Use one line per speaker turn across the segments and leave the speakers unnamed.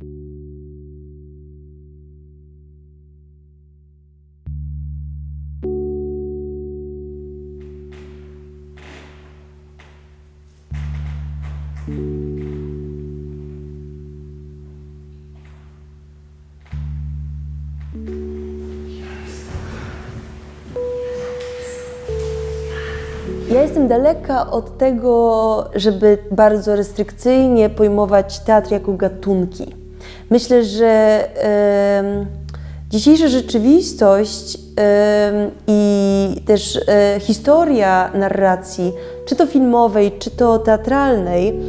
Ja jestem daleka od tego, żeby bardzo restrykcyjnie pojmować teatr jako gatunki. Myślę, że dzisiejsza rzeczywistość i też e, historia narracji, czy to filmowej, czy to teatralnej,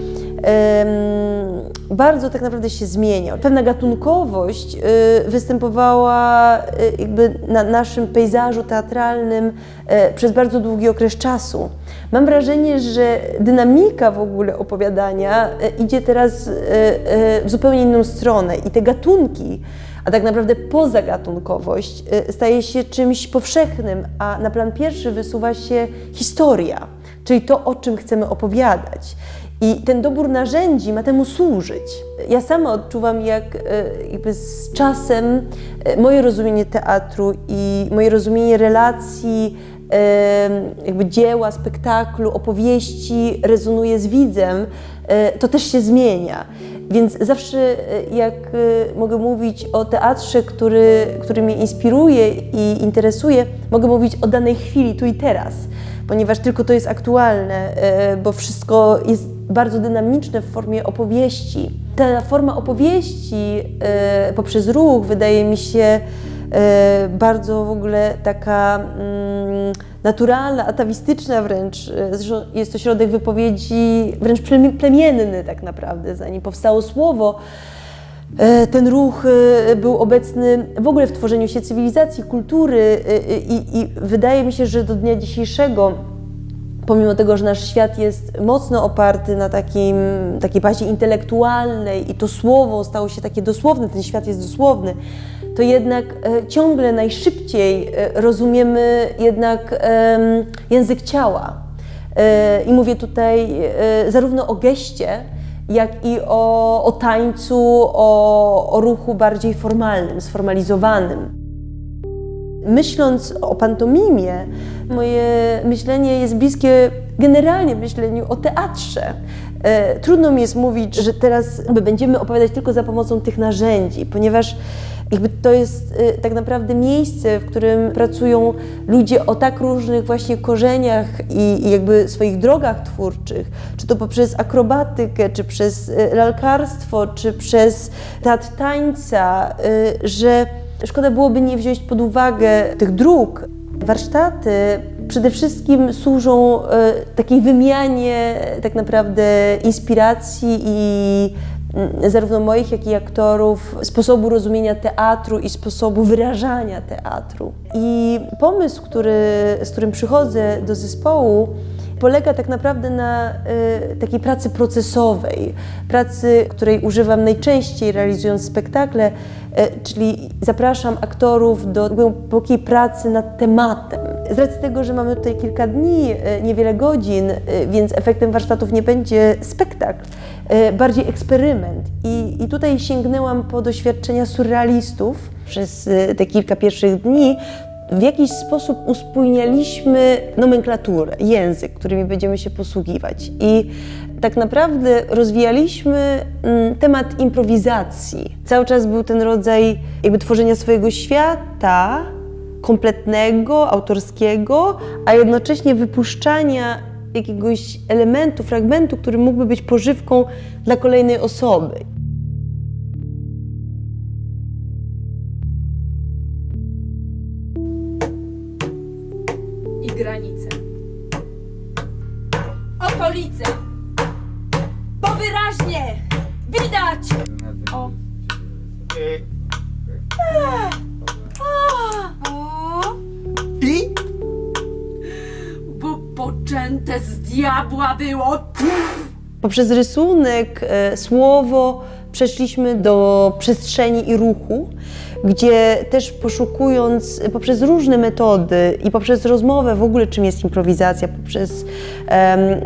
bardzo tak naprawdę się zmienia. Pewna gatunkowość y, występowała y, jakby na naszym pejzażu teatralnym y, przez bardzo długi okres czasu. Mam wrażenie, że dynamika w ogóle opowiadania y, idzie teraz y, w zupełnie inną stronę i te gatunki, a tak naprawdę pozagatunkowość staje się czymś powszechnym, a na plan pierwszy wysuwa się historia, czyli to, o czym chcemy opowiadać. I ten dobór narzędzi ma temu służyć. Ja sama odczuwam, jak e, jakby z czasem e, moje rozumienie teatru i moje rozumienie relacji, jakby dzieła, spektaklu, opowieści rezonuje z widzem, e, to też się zmienia. Więc zawsze jak mogę mówić o teatrze, który, który mnie inspiruje i interesuje, mogę mówić o danej chwili, tu i teraz ponieważ tylko to jest aktualne, bo wszystko jest bardzo dynamiczne w formie opowieści. Ta forma opowieści e, poprzez ruch wydaje mi się e, bardzo w ogóle taka mm, naturalna, atawistyczna wręcz. E, jest to środek wypowiedzi wręcz plemi- plemienny tak naprawdę, zanim powstało słowo. Ten ruch był obecny w ogóle w tworzeniu się cywilizacji, kultury i, i wydaje mi się, że do dnia dzisiejszego, pomimo tego, że nasz świat jest mocno oparty na takim, takiej bazie intelektualnej i to słowo stało się takie dosłowne, ten świat jest dosłowny, to jednak e, ciągle najszybciej e, rozumiemy jednak em, język ciała. E, I mówię tutaj e, zarówno o geście, jak i o, o tańcu, o, o ruchu bardziej formalnym, sformalizowanym. Myśląc o pantomimie, moje myślenie jest bliskie generalnie myśleniu o teatrze. E, Trudno mi jest mówić, że teraz będziemy opowiadać tylko za pomocą tych narzędzi, ponieważ jakby to jest e, tak naprawdę miejsce, w którym pracują ludzie o tak różnych właśnie korzeniach i, i jakby swoich drogach twórczych, czy to poprzez akrobatykę, czy przez e, lalkarstwo, czy przez teatr tańca, że Szkoda byłoby nie wziąć pod uwagę tych dróg. Warsztaty przede wszystkim służą e, takiej wymianie tak naprawdę inspiracji i mm, zarówno moich, jak i aktorów, sposobu rozumienia teatru i sposobu wyrażania teatru. I pomysł, który, z którym przychodzę do zespołu, polega tak naprawdę na y, takiej pracy procesowej, pracy, której używam najczęściej realizując spektakle, y, czyli zapraszam aktorów do głębokiej pracy nad tematem. Z racji tego, że mamy tutaj kilka dni, y, niewiele godzin, y, więc efektem warsztatów nie będzie spektakl, y, bardziej eksperyment. I, I tutaj sięgnęłam po doświadczenia surrealistów przez y, te kilka pierwszych dni, w jakiś sposób uspójnialiśmy nomenklaturę, język, którymi będziemy się posługiwać. I tak naprawdę rozwijaliśmy mm, temat improwizacji. Cały czas był ten rodzaj jakby tworzenia swojego świata kompletnego, autorskiego, a jednocześnie wypuszczania jakiegoś elementu, fragmentu, który mógłby być pożywką dla kolejnej osoby.
Granice. Okolice. Bo wyraźnie widać. O. O.
I?
Bo poczęte z diabła było.
Poprzez rysunek, e, słowo przeszliśmy do przestrzeni i ruchu, gdzie też poszukując poprzez różne metody i poprzez rozmowę w ogóle czym jest improwizacja, poprzez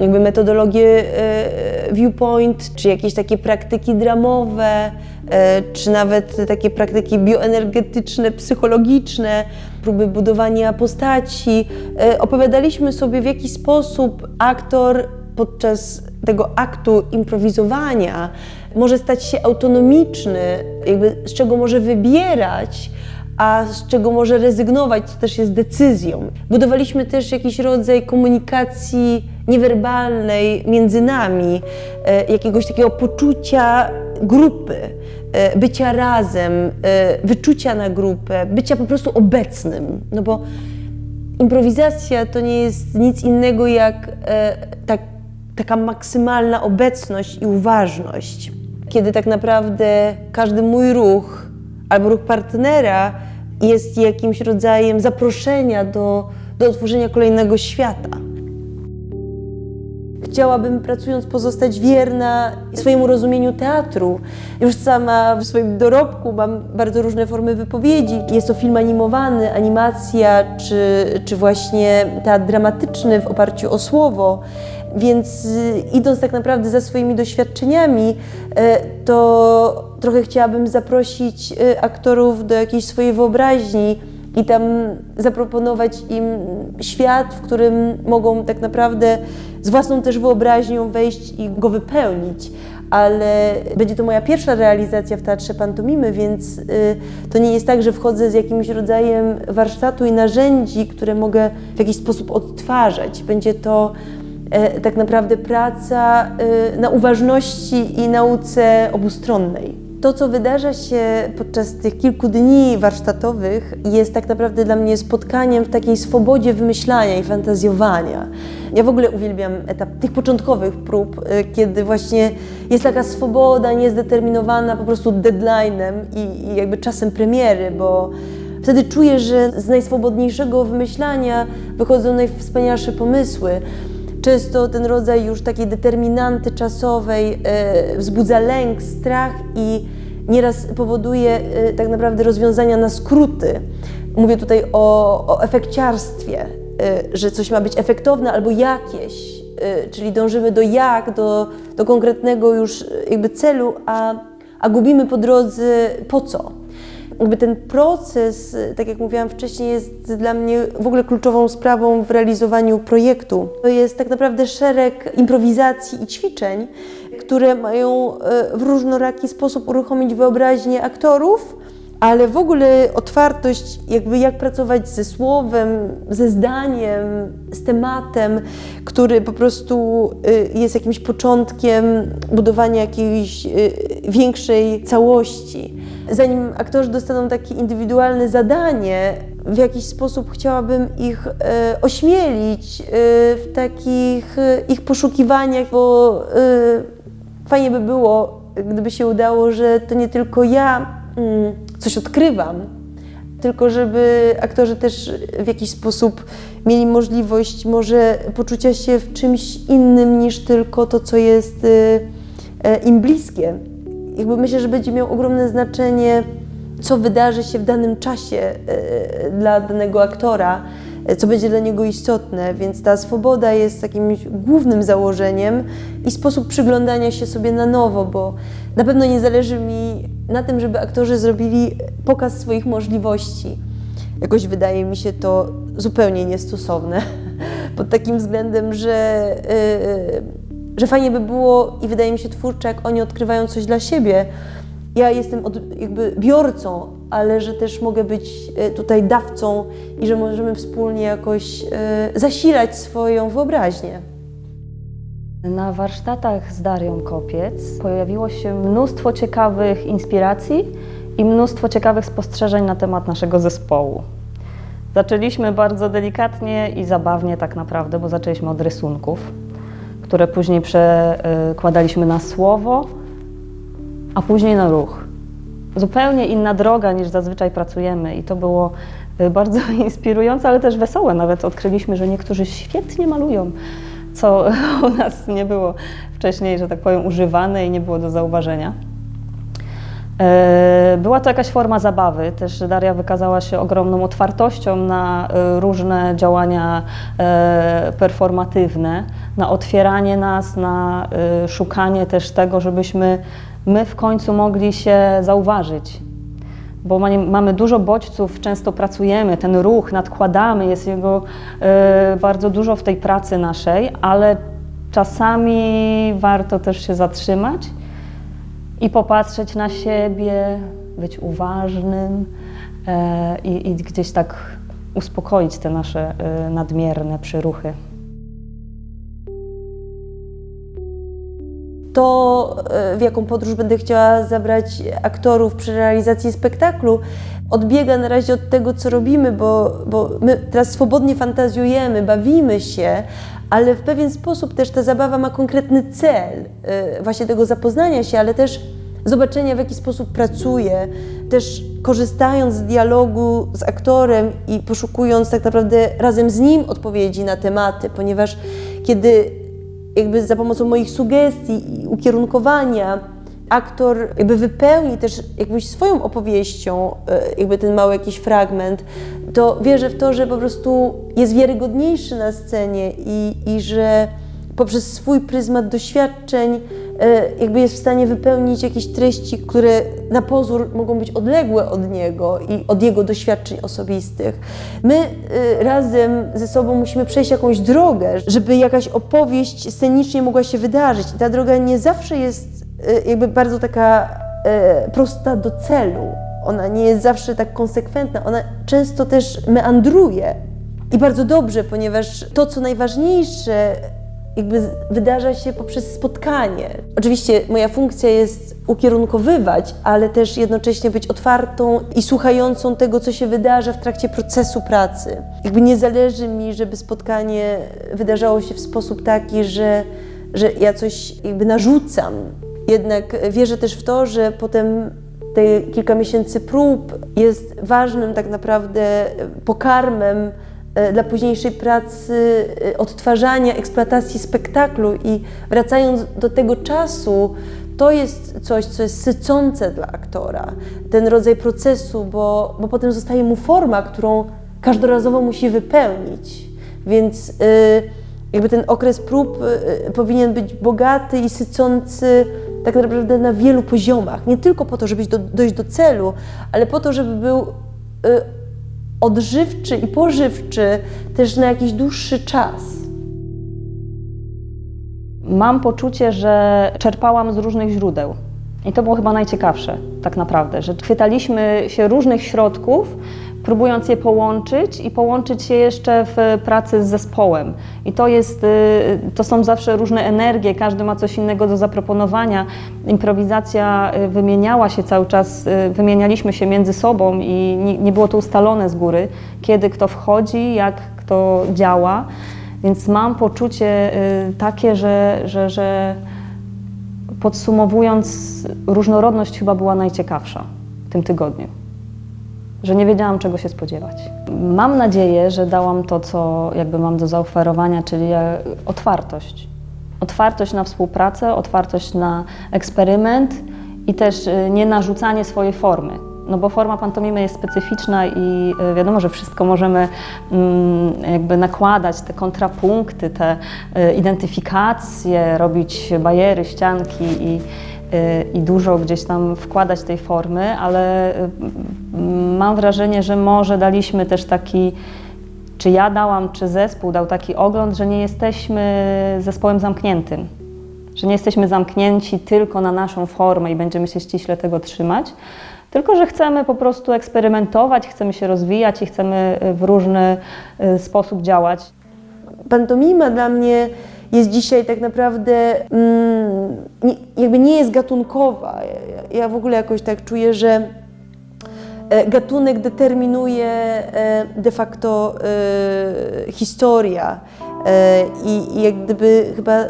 jakby metodologię e, viewpoint, czy jakieś takie praktyki dramowe, e, czy nawet takie praktyki bioenergetyczne, psychologiczne, próby budowania postaci. E, Opowiadaliśmy sobie w jaki sposób aktor podczas tego aktu improwizowania może stać się autonomiczny, jakby z czego może wybierać, a z czego może rezygnować, co też jest decyzją. Budowaliśmy też jakiś rodzaj komunikacji niewerbalnej między nami, e, jakiegoś takiego poczucia grupy, e, bycia razem, e, wyczucia na grupę, bycia po prostu obecnym. No bo improwizacja to nie jest nic innego jak tak, taka maksymalna obecność i uważność. Kiedy tak naprawdę każdy mój ruch albo ruch partnera jest jakimś rodzajem zaproszenia do, do otworzenia kolejnego świata. Chciałabym pracując pozostać wierna swojemu rozumieniu teatru. Już sama w swoim dorobku mam bardzo różne formy wypowiedzi. Jest to film animowany, animacja, czy, czy właśnie teatr dramatyczny w oparciu o słowo. Więc y, idąc tak naprawdę za swoimi doświadczeniami, y, to trochę chciałabym zaprosić y, aktorów do jakiejś swojej wyobraźni, i tam zaproponować im świat, w którym mogą tak naprawdę z własną też wyobraźnią wejść i go wypełnić. Ale będzie to moja pierwsza realizacja w teatrze pantomimy, więc to nie jest tak, że wchodzę z jakimś rodzajem warsztatu i narzędzi, które mogę w jakiś sposób odtwarzać. Będzie to tak naprawdę praca y, na uważności i nauce obustronnej. To, co wydarza się podczas tych kilku dni warsztatowych, jest tak naprawdę dla mnie spotkaniem w takiej swobodzie wymyślania i fantazjowania. Ja w ogóle uwielbiam etap tych początkowych prób, y, kiedy właśnie jest taka swoboda niezdeterminowana po prostu deadline'em i, i jakby czasem premiery, bo wtedy czuję, że z najswobodniejszego wymyślania wychodzą najwspanialsze pomysły. Często ten rodzaj już takiej determinanty czasowej e, wzbudza lęk, strach i nieraz powoduje e, tak naprawdę rozwiązania na skróty. Mówię tutaj o, o efekciarstwie, e, że coś ma być efektowne albo jakieś, czyli dążymy do jak, do, do konkretnego już jakby celu, a, a gubimy po drodze po co jakby ten proces, tak jak mówiłam wcześniej, jest dla mnie w ogóle kluczową sprawą w realizowaniu projektu. To jest tak naprawdę szereg improwizacji i ćwiczeń, które mają e, w różnoraki sposób uruchomić wyobraźnię aktorów, ale w ogóle otwartość, jakby jak pracować ze słowem, ze zdaniem, z tematem, który po prostu y, jest jakimś początkiem budowania jakiejś y, większej całości. Zanim aktorzy dostaną takie indywidualne zadanie, w jakiś sposób chciałabym ich e, ośmielić w takich ich poszukiwaniach, bo fajnie by było, gdyby się udało, że to nie tylko ja coś odkrywam, tylko żeby aktorzy też w jakiś sposób mieli możliwość może poczucia się w czymś innym niż tylko to, co jest e, e, im bliskie. Jakby myślę, że będzie miał ogromne znaczenie, co wydarzy się w danym czasie e, dla danego aktora, e, co będzie dla niego istotne, więc ta swoboda jest takim głównym założeniem i sposób przyglądania się sobie na nowo, bo na pewno nie zależy mi na tym, żeby aktorzy zrobili pokaz swoich możliwości. Jakoś wydaje mi się to zupełnie niestosowne. Pod takim względem, że, yy, że fajnie by było i wydaje mi się twórcze, jak oni odkrywają coś dla siebie. Ja jestem od, jakby biorcą, ale że też mogę być y, tutaj dawcą i że możemy wspólnie jakoś yy, zasilać swoją wyobraźnię.
Na warsztatach z Darią Kopiec pojawiło się mnóstwo ciekawych inspiracji i mnóstwo ciekawych spostrzeżeń na temat naszego zespołu. Zaczęliśmy bardzo delikatnie i zabawnie tak naprawdę, bo zaczęliśmy od rysunków, które później przekładaliśmy na słowo, a później na ruch. Zupełnie inna droga niż zazwyczaj pracujemy i to było y, bardzo inspirujące, ale też wesołe. Nawet odkryliśmy, że niektórzy świetnie malują, co u nas nie było wcześniej, że tak powiem, używane i nie było do zauważenia. E, Była to jakaś forma zabawy. Też Daria wykazała się ogromną otwartością na e, różne działania e, performatywne, na otwieranie nas, na szukanie też tego, żebyśmy my w końcu mogli się zauważyć. Bo ma- mamy dużo bodźców, często pracujemy, ten ruch nadkładamy, jest jego e, bardzo dużo w tej pracy naszej, ale czasami warto też się zatrzymać i popatrzeć na siebie, być uważnym e, i, i gdzieś tak uspokoić te nasze e, nadmierne przyruchy.
To, e, w jaką podróż będę chciała zabrać aktorów przy realizacji spektaklu, odbiega na razie od tego, co robimy, bo, bo my teraz swobodnie fantazjujemy, bawimy się, ale w pewien sposób też ta zabawa ma konkretny cel, e, właśnie tego zapoznania się, ale też zobaczenia, w jaki sposób pracuje, też korzystając z dialogu z aktorem i poszukując tak naprawdę razem z nim odpowiedzi na tematy, ponieważ kiedy jakby za pomocą moich sugestii i ukierunkowania aktor jakby wypełni też jakbyś swoją opowieścią e, jakby ten mały jakiś fragment, to wierzę w to, że po prostu jest wiarygodniejszy na scenie i, i że poprzez swój pryzmat doświadczeń jakby jest w stanie wypełnić jakieś treści, które na pozór mogą być odległe od niego i od jego doświadczeń osobistych. My e, razem ze sobą musimy przejść jakąś drogę, żeby jakaś opowieść scenicznie mogła się wydarzyć. I ta droga nie zawsze jest e, jakby bardzo taka e, prosta do celu. Ona nie jest zawsze tak konsekwentna, ona często też meandruje. I bardzo dobrze, ponieważ to, co najważniejsze, jakby wydarza się poprzez spotkanie. Oczywiście moja funkcja jest ukierunkowywać, ale też jednocześnie być otwartą i słuchającą tego, co się wydarza w trakcie procesu pracy. Jakby nie zależy mi, żeby spotkanie wydarzało się w sposób taki, że, że ja coś jakby narzucam. Jednak wierzę też w to, że potem te kilka miesięcy prób jest ważnym tak naprawdę pokarmem dla późniejszej pracy, e, odtwarzania, eksploatacji spektaklu i wracając do tego czasu, to jest coś, co jest sycące dla aktora, ten rodzaj procesu, bo, bo potem zostaje mu forma, którą każdorazowo musi wypełnić. Więc y, jakby ten okres prób powinien być bogaty i sycący tak naprawdę na wielu poziomach. Nie tylko po to, żeby do, dojść do celu, ale po to, żeby był odżywczy i pożywczy też na jakiś dłuższy czas.
Mam poczucie, że czerpałam z różnych źródeł. I to było chyba najciekawsze, tak naprawdę, że chwytaliśmy się różnych środków, próbując je połączyć i połączyć je jeszcze w pracy z zespołem. I to jest, y, to są zawsze różne energie, każdy ma coś innego do zaproponowania. Improwizacja y, wymieniała się cały czas, y, wymienialiśmy się między sobą i nie, było to ustalone z góry, kiedy kto wchodzi, jak kto działa. Więc mam poczucie takie, że, że, że podsumowując, różnorodność chyba była najciekawsza w tym tygodniu. Że nie wiedziałam, czego się spodziewać. Mam nadzieję, że dałam to, co jakby mam do zaoferowania, czyli e, otwartość. Otwartość na współpracę, otwartość na eksperyment i też y, nie narzucanie swojej formy. No bo forma pantomimy jest specyficzna i y, wiadomo, że wszystko możemy mm, jakby nakładać, te kontrapunkty, te identyfikacje, robić bariery, ścianki i, i dużo gdzieś tam wkładać tej formy, ale mm, mam wrażenie, że może daliśmy też taki czy ja dałam, czy zespół dał taki ogląd, że nie jesteśmy zespołem zamkniętym. Że nie jesteśmy zamknięci tylko na naszą formę i będziemy się ściśle tego trzymać, tylko że chcemy po prostu eksperymentować, chcemy się rozwijać i chcemy y, w różny y, sposób działać.
pantomima dla mnie jest dzisiaj tak naprawdę mm, jakby nie jest gatunkowa. Ja, w ogóle jakoś tak czuję, że e, gatunek determinuje e, de facto e, historia i jak gdyby chyba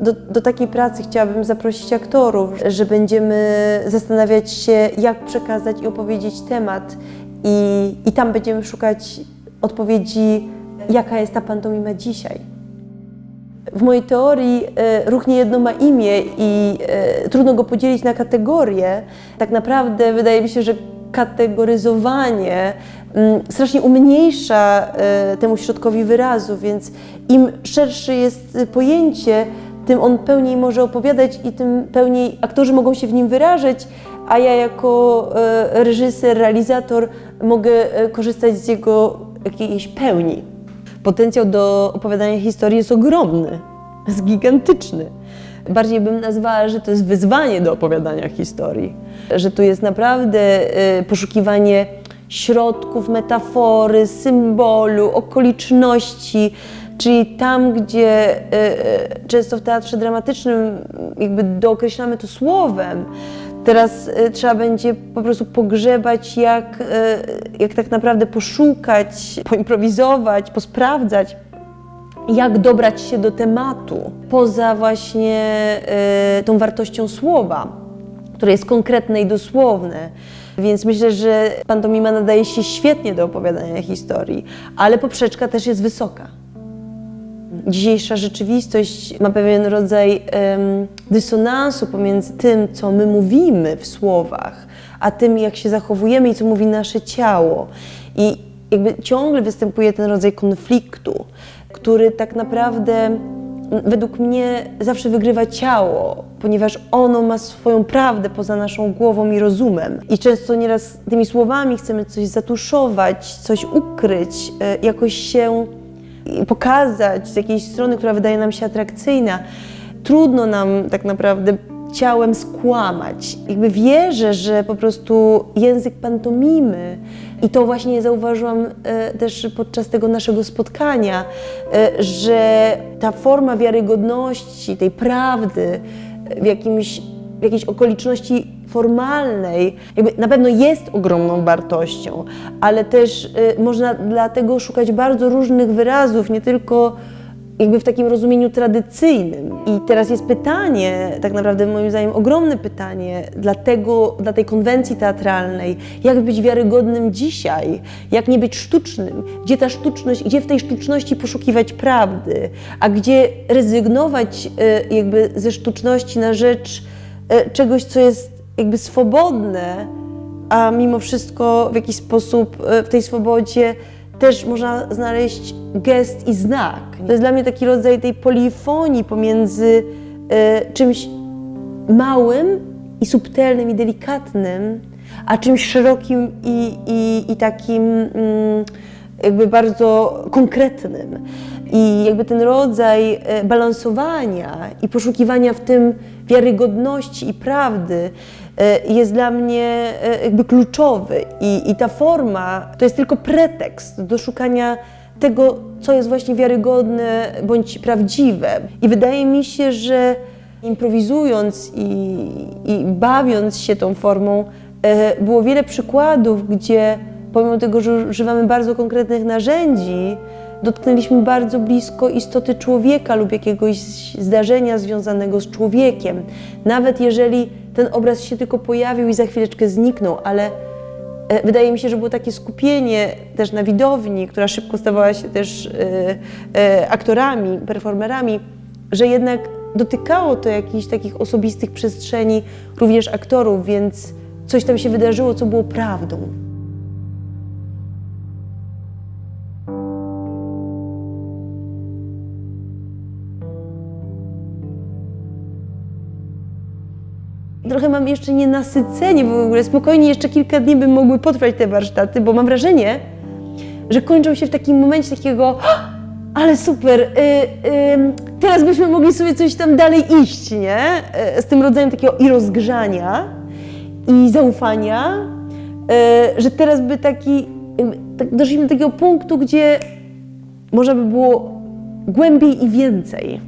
do, do takiej pracy chciałabym zaprosić aktorów, że będziemy zastanawiać się, jak przekazać i opowiedzieć temat i, i tam będziemy szukać odpowiedzi, jaka jest ta pantomima dzisiaj. W mojej teorii e, ruch niejedno ma imię i e, trudno go podzielić na kategorie. Tak naprawdę wydaje mi się, że kategoryzowanie mm, strasznie umniejsza e, temu środkowi wyrazu, więc im szersze jest pojęcie, tym on pełniej może opowiadać i tym pełniej aktorzy mogą się w nim wyrażać, a ja jako reżyser, realizator mogę korzystać z jego jakiejś pełni. Potencjał do opowiadania historii jest ogromny, jest gigantyczny. Bardziej bym nazwała, że to jest wyzwanie do opowiadania historii, że tu jest naprawdę e, poszukiwanie środków, metafory, symbolu, okoliczności, czyli tam, gdzie e, e, często w teatrze dramatycznym jakby dookreślamy to słowem, Teraz e, trzeba będzie po prostu pogrzebać, jak, e, jak tak naprawdę poszukać, poimprowizować, posprawdzać, jak dobrać się do tematu, poza właśnie e, tą wartością słowa, które jest konkretne i dosłowne. Więc myślę, że pantomima nadaje się świetnie do opowiadania historii, ale poprzeczka też jest wysoka. Dzisiejsza rzeczywistość ma pewien rodzaj em, dysonansu pomiędzy tym, co my mówimy w słowach, a tym, jak się zachowujemy i co mówi nasze ciało. I jakby ciągle występuje ten rodzaj konfliktu, który tak naprawdę według mnie zawsze wygrywa ciało, ponieważ ono ma swoją prawdę poza naszą głową i rozumem. I często nieraz tymi słowami chcemy coś zatuszować, coś ukryć, e, jakoś się pokazać z jakiejś strony, która wydaje nam się atrakcyjna. Trudno nam tak naprawdę ciałem skłamać. Jakby wierzę, że po prostu język pantomimy i to właśnie zauważyłam e, też podczas tego naszego spotkania, e, że ta forma wiarygodności, tej prawdy w, jakimś, jakiejś okoliczności formalnej, jakby na pewno jest ogromną wartością, ale też y, można dlatego szukać bardzo różnych wyrazów, nie tylko jakby w takim rozumieniu tradycyjnym. I teraz jest pytanie, tak naprawdę moim zdaniem ogromne pytanie dla, tego, dla tej konwencji teatralnej, jak być wiarygodnym dzisiaj, jak nie być sztucznym, gdzie ta sztuczność, gdzie w tej sztuczności poszukiwać prawdy, a gdzie rezygnować y, jakby ze sztuczności na rzecz czegoś, co jest jakby swobodne, a mimo wszystko w jakiś sposób e, w tej swobodzie też można znaleźć gest i znak. To jest dla mnie taki rodzaj tej polifonii pomiędzy e, czymś małym i subtelnym i delikatnym, a czymś szerokim i, i, i takim mm, jakby bardzo konkretnym. I jakby ten rodzaj e, balansowania i poszukiwania w tym wiarygodności i prawdy e, jest dla mnie e, jakby kluczowy. I, I ta forma to jest tylko pretekst do szukania tego, co jest właśnie wiarygodne bądź prawdziwe. I wydaje mi się, że improwizując i, i bawiąc się tą formą, było wiele przykładów, gdzie pomimo tego, że używamy bardzo konkretnych narzędzi, dotknęliśmy bardzo blisko istoty człowieka lub jakiegoś zdarzenia związanego z człowiekiem. Nawet jeżeli ten obraz się tylko pojawił i za chwileczkę zniknął, ale e, wydaje mi się, że było takie skupienie też na widowni, która szybko stawała się też e, e, aktorami, performerami, że jednak dotykało to jakichś takich osobistych przestrzeni również aktorów, więc coś tam się wydarzyło, co było prawdą. Trochę mam jeszcze nienasycenie, w ogóle spokojnie jeszcze kilka dni bym mogły potrwać te warsztaty, bo mam wrażenie, że kończą się w takim momencie takiego "Ah, ale super, y, y, teraz byśmy mogli sobie coś tam dalej iść, nie? Y, Z tym rodzajem takiego i rozgrzania, i zaufania, y, że teraz by taki, tak doszliśmy do takiego punktu, gdzie można by było głębiej i więcej.